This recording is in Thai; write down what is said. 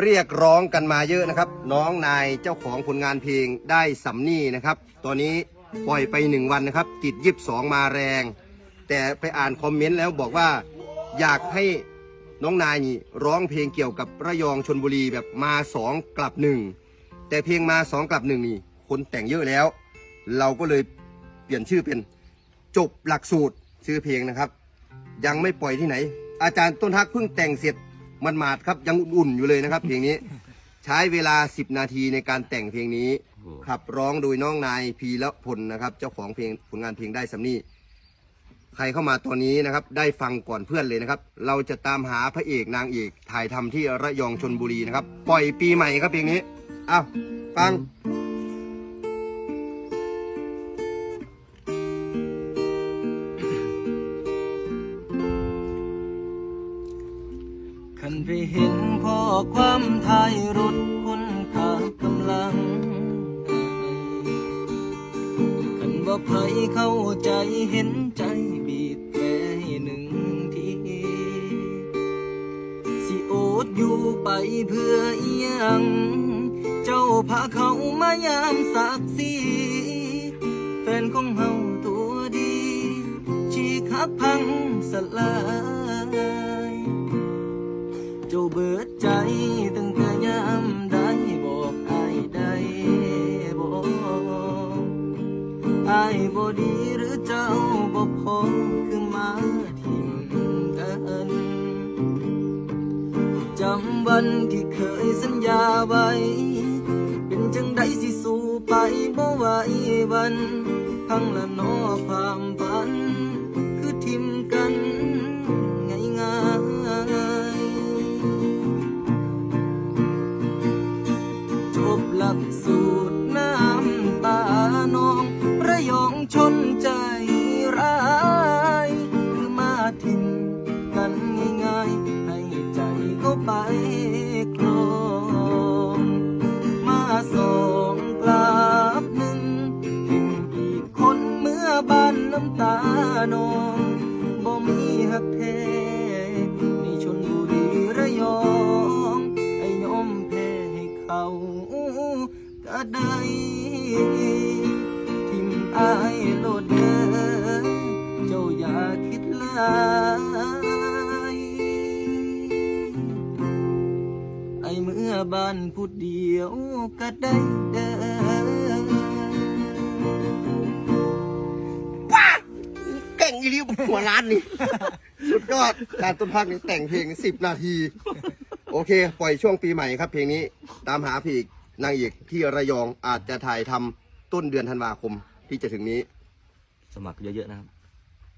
เรียกร้องกันมาเยอะนะครับ น้องนายเจ้าของผลงานเพลงได้สำนีนะครับ ตอนนี้ปล่อยไปหนึ่งวันนะครับ ติดยิบสองมาแรง แต่ไปอ่านคอมเมนต์แล้วบอกว่าอยากให้น้องนายนี่ร้องเพลงเกี่ยวกับระยองชนบุรีแบบมาสองกลับหนึ่งแต่เพลงมาสองกลับหนึ่งนี่คนแต่งเยอะแล้ว เราก็เลยเปลี่ยนชื่อเป็นจบหลักสูตรชื่อเพลงนะครับ ยังไม่ปล่อยที่ไหน อาจารย์ต้นทักเพิ่งแต่งเสร็จ มันหมาดครับยังอุ่นๆอยู่เลยนะครับ เพลงนี้ ใช้เวลา 10 นาทีในการแต่งเพลงนี้ ขับร้องโดยน้องนายพีละพลนะครับ เจ้าของเพลงผลงานเพลงได้สำนีใครเข้ามาตอนนี้นะครับ ได้ฟังก่อนเพื่อนเลยนะครับ เราจะตามหาพระเอกนางเอกถ่ายทำที่ระยองชนบุรีนะครับ ปล่อยปีใหม่ครับเพลงนี้อ้าวฟัง ไปเห็นข้อความไทยรถคนขากำลังคันบ่ไผเข้าใจเห็นใจบีบแผลให้หนึ่งทีสิโอดอยู่ไปเพื่ออียังเจ้าพาเขามายามสักสีแฟนของเฮาตัวดีชีกหักพังสลาย เบิดใจตั้งแต่ยามได้บอกอายได้บอกอายบ่ดีหรือเจ้าบ่พอคือมาทิ้งกันจำวันที่เคยสัญญาไว้ ทิมกันง่ายๆ ให้ใจเขาไปครองมาสองกลับหนึ่งทิมอีกคนเมื่อบ้านน้ำตานองบ่มีหักแท้ในชนบุรีระยองให้ยอมแพ้ให้เขาก็ได้ทิมอายโลด ไอเมื่อบ้านพูดเดียวก็ได้เด้อเก่งอีริวหัวล้านนี่ สุดยอดการต้นพักนี่แต่งเพลง10นาที โอเค ปล่อยช่วงปีใหม่ครับเพลงนี้ตามหาพระเอกนางเอกที่ระยองอาจจะถ่ายทำต้นเดือนธันวาคมที่จะถึงนี้ สมัครเยอะๆนะครับ